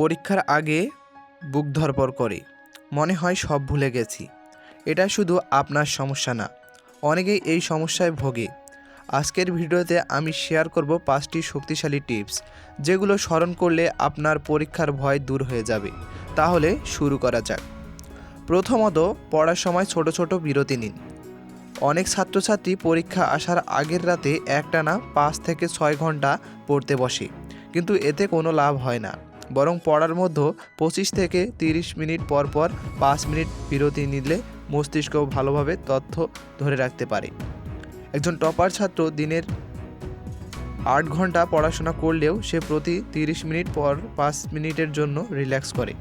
পরীক্ষার আগে বুক ধরপর করে। মনে হয় সব ভুলে গেছি। এটা শুধু আপনার সমস্যা না, অনেকেই এই সমস্যায় ভোগে। আজকের ভিডিওতে আমি শেয়ার করব পাঁচটি শক্তিশালী টিপস, যেগুলো স্মরণ করলে আপনার পরীক্ষার ভয় দূর হয়ে যাবে। তাহলে শুরু করা যাক। প্রথমত, পড়ার সময় ছোট ছোট বিরতি নিন। অনেক ছাত্রছাত্রী পরীক্ষা আসার আগের রাতে একটানা পাঁচ থেকে ছয় ঘণ্টা পড়তে বসে, কিন্তু এতে কোনো লাভ হয় না। বরং পড়ার মধ্যে পঁচিশ থেকে তিরিশ মিনিট পর পর পাঁচ মিনিট বিরতি নিলে মস্তিষ্ক ভালোভাবে তথ্য ধরে রাখতে পারে। একজন টপার ছাত্র দিনের আট ঘণ্টা পড়াশোনা করলেও সে প্রতি তিরিশ মিনিট পর পাঁচ মিনিটের জন্য রিল্যাক্স করে।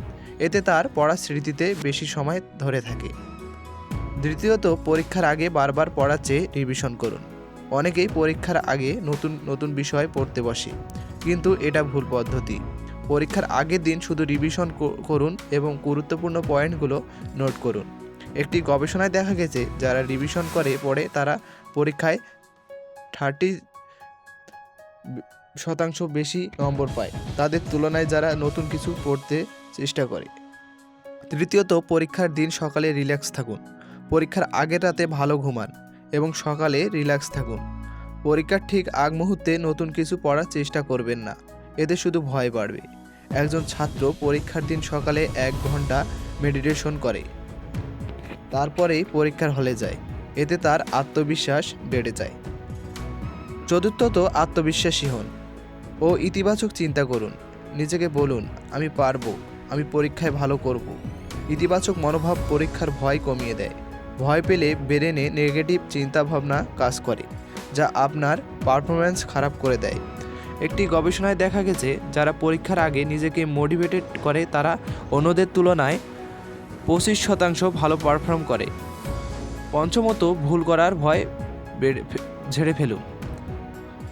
এতে তার পড়ার স্মৃতিতে বেশি সময় ধরে থাকে। দ্বিতীয়ত, পরীক্ষার আগে বারবার পড়ার চেয়ে রিভিশন করুন। অনেকেই পরীক্ষার আগে নতুন নতুন বিষয় পড়তে বসে, কিন্তু এটা ভুল পদ্ধতি। পরীক্ষার আগের দিন শুধু রিভিশন করুন এবং গুরুত্বপূর্ণ পয়েন্টগুলো নোট করুন। একটি গবেষণায় দেখা গেছে, যারা রিভিশন করে, পড়ে, তারা পরীক্ষায় থার্টি শতাংশ বেশি নম্বর পায়। তাদের তুলনায় যারা নতুন কিছু পড়তে চেষ্টা করে। তৃতীয়ত, পরীক্ষার দিন সকালে রিল্যাক্স থাকুন। পরীক্ষার আগের রাতে ভালো ঘুমান এবং সকালে রিল্যাক্স থাকুন। পরীক্ষার ঠিক আগ মুহূর্তে নতুন কিছু পড়ার চেষ্টা করবেন না। এতে শুধু ভয় বাড়বে। একজন ছাত্র পরীক্ষার দিন সকালে এক ঘণ্টা মেডিটেশন করে। তারপরেই পরীক্ষার হলে যায়। এতে তার আত্মবিশ্বাস বেড়ে যায়। চতুর্থত, আত্মবিশ্বাসী হন। ও ইতিবাচক চিন্তা করুন। নিজেকে বলুন, আমি পারব, আমি পরীক্ষায় ভালো করব। ইতিবাচক মনোভাব পরীক্ষার ভয় কমিয়ে দেয়। ভয় পেলে ব্রেনে নেগেটিভ চিন্তাভাবনা কাজ করে, যা আপনার পারফরম্যান্স খারাপ করে দেয়। একটি গবেষণায় দেখা গেছে, যারা পরীক্ষার আগে নিজেকে মোটিভেটেড করে, তারা অন্যদের তুলনায় পঁচিশ শতাংশ ভালো পারফর্ম করে। পঞ্চমত, ভুল করার ভয় বেড়ে ঝেড়ে ফেলুন।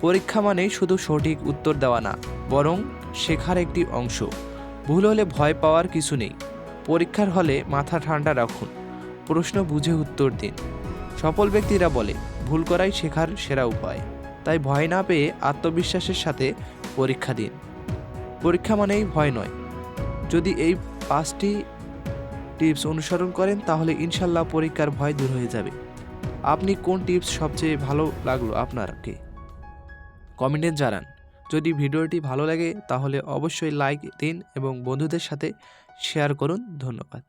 পরীক্ষা মানেই শুধু সঠিক উত্তর দেওয়া না, বরং শেখার একটি অংশ। ভুল হলে ভয় পাওয়ার কিছু নেই। পরীক্ষার হলে মাথা ঠান্ডা রাখুন। প্রশ্ন বুঝে উত্তর দিন। সফল ব্যক্তিরা বলে, ভুল করাই শেখার সেরা উপায়। তাই ভয় না পেয়ে আত্মবিশ্বাসের সাথে পরীক্ষা দিন। পরীক্ষা মানেই ভয় নয়। যদি এই পাঁচটি টিপস অনুসরণ করেন, তাহলে ইনশাল্লাহ পরীক্ষার ভয় দূর হয়ে যাবে। আপনি কোন টিপস সবচেয়ে ভালো লাগল আপনারকে কমেন্টে জানান। যদি ভিডিওটি ভালো লাগে, তাহলে অবশ্যই লাইক দিন এবং বন্ধুদের সাথে শেয়ার করুন। ধন্যবাদ।